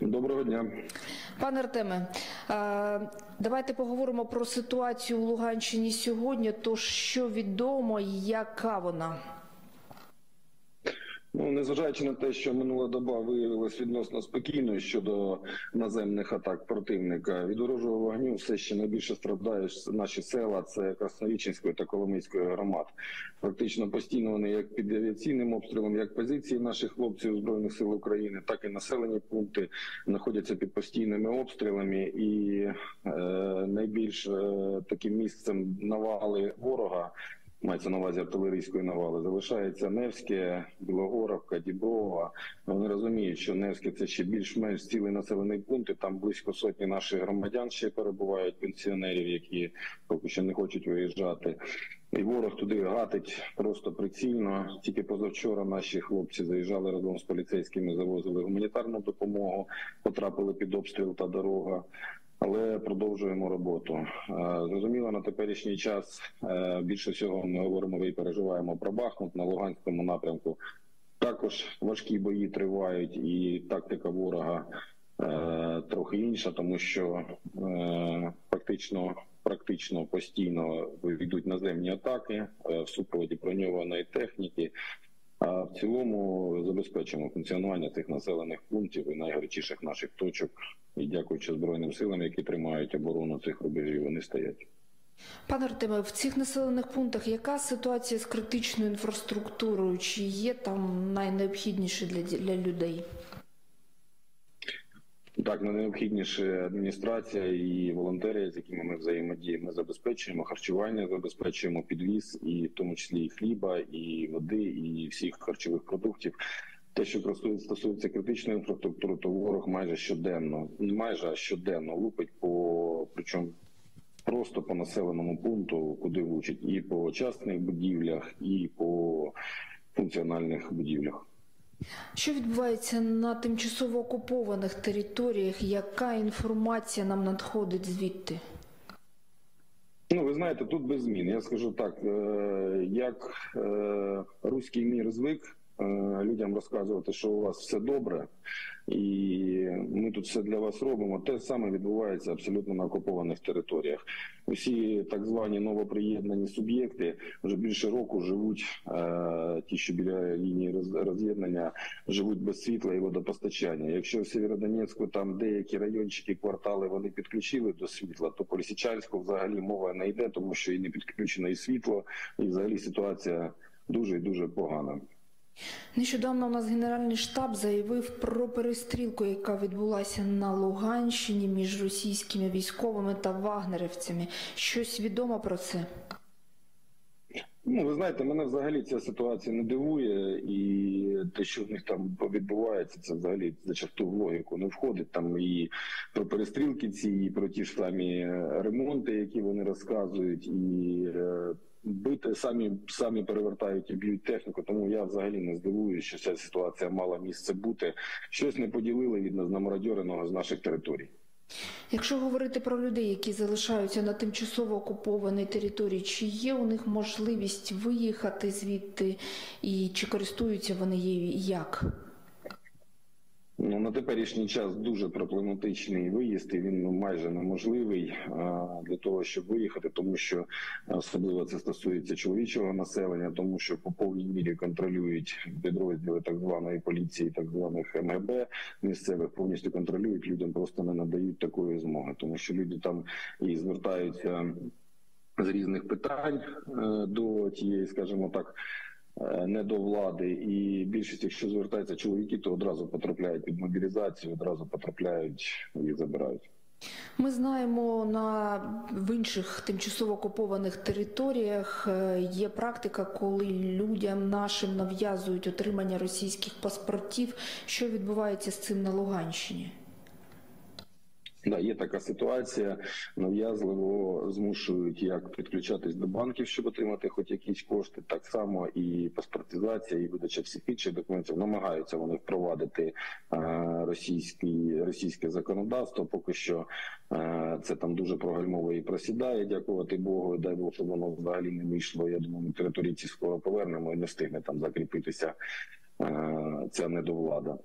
Доброго дня. Пане Артеме, давайте поговоримо про ситуацію в Луганщині сьогодні. Тож що відомо, яка вона? Ну, незважаючи на те, що минула доба виявилась відносно спокійною щодо наземних атак противника, від ворожого вогню все ще найбільше страждають наші села. Це Красноріченської та Коломийської громад. Практично постійно вони як під авіаційним обстрілом, як позиції наших хлопців збройних сил України, так і населені пункти знаходяться під постійними обстрілами, і е, найбільш е, таким місцем навали ворога мається на увазі артилерійської навали. Залишається Невське, Білогоровка, Діброва. Вони розуміють, що Невське це ще більш-менш цілий населений пункт. і Там близько сотні наших громадян ще перебувають пенсіонерів, які поки що не хочуть виїжджати. І ворог туди гатить просто прицільно. Тільки позавчора наші хлопці заїжджали разом з поліцейськими, завозили гуманітарну допомогу, потрапили під обстріл та дорога але продовжуємо роботу. Е, зрозуміло, на теперішній час е, більше всього ми говоримо і переживаємо про Бахмут на Луганському напрямку. Також важкі бої тривають, і тактика ворога е, трохи інша, тому що фактично практично постійно йдуть наземні атаки в супроводі броньованої техніки. А в цілому забезпечимо функціонування цих населених пунктів і найгарячіших наших точок. І дякуючи збройним силам, які тримають оборону цих рубежів, вони стоять. Пане Артеме, в цих населених пунктах яка ситуація з критичною інфраструктурою? Чи є там найнеобхідніше для, для людей? Так, найнеобхідніше адміністрація і волонтери, з якими ми взаємодіємо, ми забезпечуємо харчування, забезпечуємо підвіз, і в тому числі і хліба, і води, і всіх харчових продуктів. Те, що стосується критичної інфраструктури, то ворог майже щоденно, не майже щоденно лупить по причому просто по населеному пункту, куди влучить, і по частних будівлях, і по функціональних будівлях. Що відбувається на тимчасово окупованих територіях? Яка інформація нам надходить звідти? Ну, ви знаєте, тут без змін. Я скажу так: е, як е, руський мір звик людям розказувати, що у вас все добре, і ми тут все для вас робимо. Те саме відбувається абсолютно на окупованих територіях. Усі так звані новоприєднані суб'єкти вже більше року живуть. Е, ті, що біля лінії роз'єднання, живуть без світла і водопостачання. Якщо в Сєвєродонецьку там деякі райончики, квартали вони підключили до світла, то по Лисичанську взагалі мова не йде, тому що і не підключено і світло, і взагалі ситуація дуже і дуже погана. Нещодавно у нас Генеральний штаб заявив про перестрілку, яка відбулася на Луганщині між російськими військовими та вагнерівцями. Щось відомо про це? Ну, ви знаєте, мене взагалі ця ситуація не дивує, і те, що в них там відбувається, це взагалі за черту в логіку не входить. Там і про перестрілки ці, і про ті ж самі ремонти, які вони розказують, і е, бити самі самі перевертають і б'ють техніку. Тому я взагалі не здивуюся, що ця ситуація мала місце бути. Щось не поділили від нас намародьореного з наших територій. Якщо говорити про людей, які залишаються на тимчасово окупованій території, чи є у них можливість виїхати звідти, і чи користуються вони її як? Ну на теперішній час дуже проблематичний виїзд. і Він ну, майже неможливий для того, щоб виїхати, тому що особливо це стосується чоловічого населення, тому що по повній мірі контролюють підрозділи так званої поліції, так званих МГБ місцевих повністю контролюють. Людям просто не надають такої змоги, тому що люди там і звертаються з різних питань е, до тієї, скажімо так. Е, не до влади, і більшість, якщо звертаються чоловіки, то одразу потрапляють під мобілізацію, одразу потрапляють і забирають. Ми знаємо на в інших тимчасово окупованих територіях е, є практика, коли людям нашим нав'язують отримання російських паспортів. Що відбувається з цим на Луганщині? Да, є така ситуація. Нав'язливо змушують як підключатись до банків, щоб отримати хоч якісь кошти. Так само і паспортизація, і видача всіх інших документів намагаються вони впровадити російські російське законодавство. Поки що це там дуже прогальмовує і просідає. Дякувати Богу. Дай Бог, щоб воно взагалі не вийшло. Я думаю, території ці скоро повернемо і не встигне там закріпитися ця недовлада.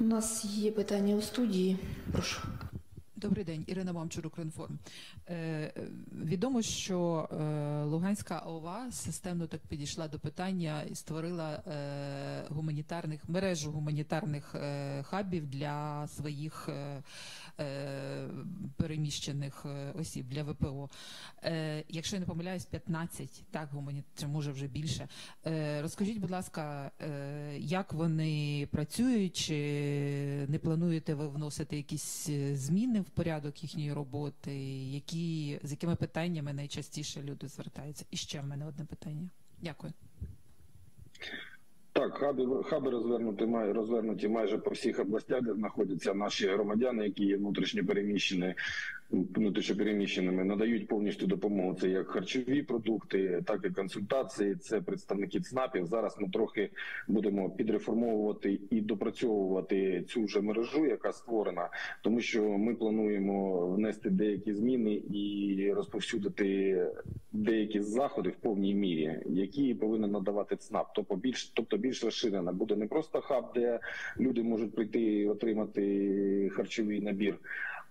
У нас є питання у студії. Прошу. Добрий день, Ірина Мамчур, Укрінформ. Е, е, відомо, що е, Луганська ОВА системно так підійшла до питання і створила е, гуманітарних мережу гуманітарних е, хабів для своїх е, е, переміщених е, осіб для ВПО. Е, якщо я не помиляюсь, 15, так гумані... чи може вже більше. Е, розкажіть, будь ласка, е, як вони працюють, чи не плануєте ви вносити якісь е, зміни в порядок їхньої роботи? Які з якими питаннями найчастіше люди звертаються? І ще в мене одне питання. Дякую. Так, хаби, хаби розвернуті, розвернуті майже по всіх областях, де знаходяться наші громадяни, які є внутрішньо переміщені, внутрішньо переміщеними, надають повністю допомогу. Це як харчові продукти, так і консультації. Це представники ЦНАПів. Зараз ми трохи будемо підреформовувати і допрацьовувати цю вже мережу, яка створена, тому що ми плануємо внести деякі зміни і розповсюдити деякі заходи в повній мірі, які повинен надавати ЦНАП. Тобто більш, тобто більш розширена буде не просто хаб, де люди можуть прийти і отримати харчовий набір.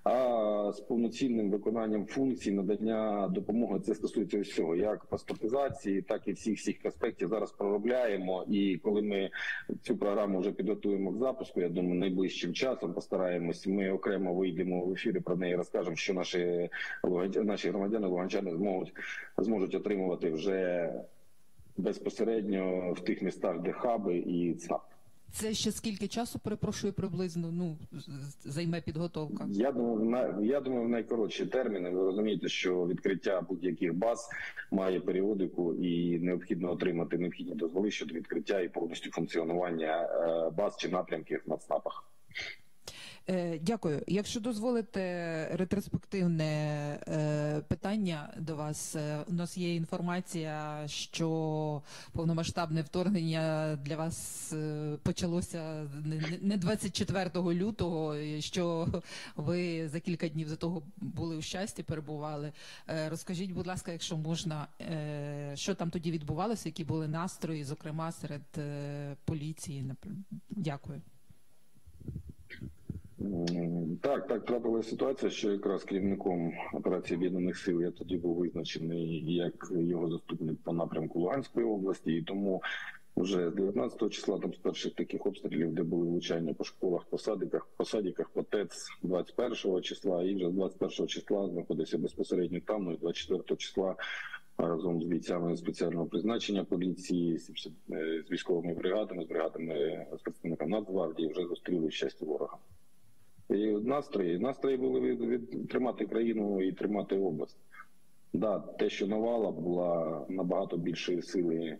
А з повноцінним виконанням функцій надання допомоги це стосується всього, як паспортизації, так і всіх всіх аспектів зараз проробляємо. І коли ми цю програму вже підготуємо к запуску, я думаю, найближчим часом постараємось. Ми окремо вийдемо в ефірі про неї, розкажемо, що наші наші громадяни луганчани зможуть зможуть отримувати вже безпосередньо в тих містах, де хаби і ЦНАП. Це ще скільки часу, перепрошую, приблизно ну займе підготовка? Я думаю, на я думаю, в найкоротші терміни. Ви розумієте, що відкриття будь-яких баз має періодику і необхідно отримати необхідні дозволи щодо відкриття і повністю функціонування е, баз чи напрямків на ЦНАПах. Е, Дякую. Якщо дозволите ретроспективне е, питання до вас, Е, у нас є інформація, що повномасштабне вторгнення для вас почалося не- не 24 лютого, що ви за кілька днів до того були у щасті, перебували. Розкажіть, будь ласка, якщо можна, що там тоді відбувалося, які були настрої, зокрема серед поліції. Дякую. Так, так трапилася ситуація, що якраз керівником операції об'єднаних сил я тоді був визначений як його заступник по напрямку Луганської області, і тому вже з 19 числа там з перших таких обстрілів, де були влучання по школах, по садиках, по ТЕЦ 21 числа, і вже з 21 числа знаходився безпосередньо там, ну і 24 числа разом з бійцями спеціального призначення поліції, з, військовими бригадами, з бригадами з представниками Нацгвардії вже зустріли щастя ворога. І настрої. Настрої були від, від тримати країну і тримати область. Да, те, що Навала була набагато більшої сили,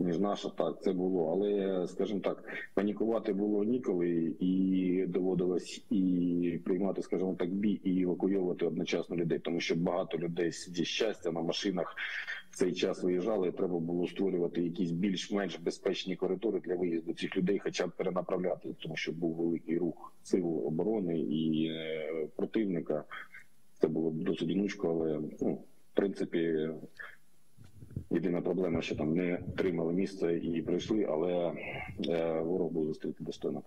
ніж наша, так це було. Але, скажімо так, панікувати було ніколи, і доводилось і приймати, скажімо так, бій і евакуйовувати одночасно людей, тому що багато людей зі щастя на машинах в цей час виїжджали. і Треба було створювати якісь більш-менш безпечні коридори для виїзду цих людей, хоча б перенаправляти, тому що був великий рух сил оборони і е, противника. Це було досить гнучко, але ну, в принципі. Єдина проблема, що там не тримали місце і прийшли, але е, ворог був зустріти достойно.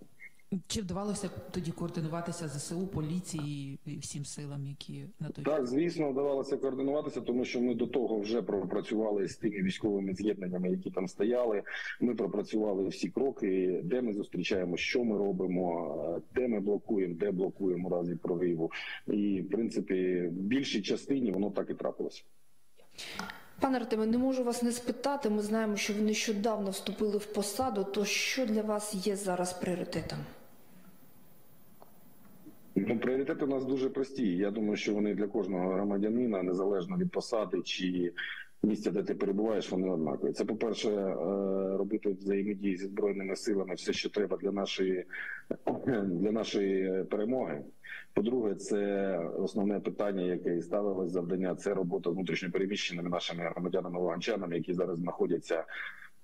Чи вдавалося тоді координуватися ЗСУ, поліції і всім силам, які на той Так, звісно, вдавалося координуватися, тому що ми до того вже пропрацювали з тими військовими з'єднаннями, які там стояли. Ми пропрацювали всі кроки, де ми зустрічаємо, що ми робимо, е, де ми блокуємо, де блокуємо разі прориву. І в принципі, в більшій частині воно так і трапилося. Пане Артеме, не можу вас не спитати. Ми знаємо, що ви нещодавно вступили в посаду. То що для вас є зараз пріоритетом? Ну, пріоритети у нас дуже прості. Я думаю, що вони для кожного громадянина, незалежно від посади чи місця, де ти перебуваєш, вони однакові. Це, по-перше, е, робити взаємодії зі збройними силами все, що треба для нашої для нашої перемоги. По-друге, це основне питання, яке і ставилось завдання. Це робота внутрішньопереміщеними нашими громадянами луганчанами, які зараз знаходяться.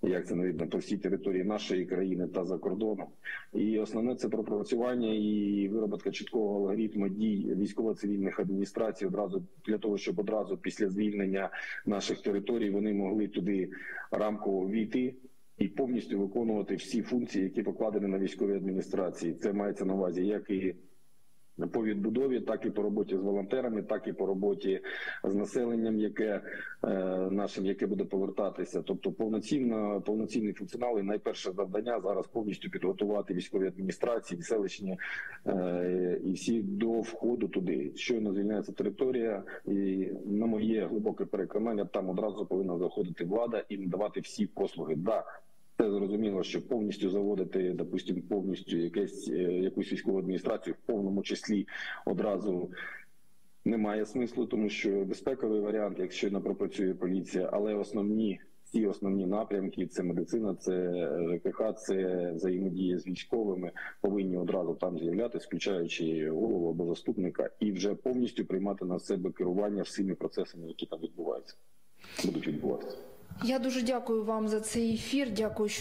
Як це не видно по всій території нашої країни та за кордоном, і основне це пропрацювання і вироботка чіткого алгоритму дій військово-цивільних адміністрацій одразу для того, щоб одразу після звільнення наших територій вони могли туди рамково війти і повністю виконувати всі функції, які покладені на військовій адміністрації. Це мається на увазі як і по відбудові, так і по роботі з волонтерами, так і по роботі з населенням, яке е, нашим, яке буде повертатися. Тобто, повноцінно повноцінний функціонал і найперше завдання зараз повністю підготувати військові адміністрації, селищні е, і всі до входу туди. Щойно звільняється територія, і на моє глибоке переконання, там одразу повинна заходити влада і надавати всі послуги. Да, це зрозуміло, що повністю заводити, допустимо, повністю якесь е, якусь військову адміністрацію в повному числі одразу. Немає смислу, тому що безпековий варіант, якщо не пропрацює поліція, але основні ці основні напрямки це медицина, це ЖКХ, це взаємодія з військовими, повинні одразу там з'являтися, включаючи голову або заступника, і вже повністю приймати на себе керування всіми процесами, які там відбуваються, будуть відбуватися. Я дуже дякую вам за цей ефір. Дякую, що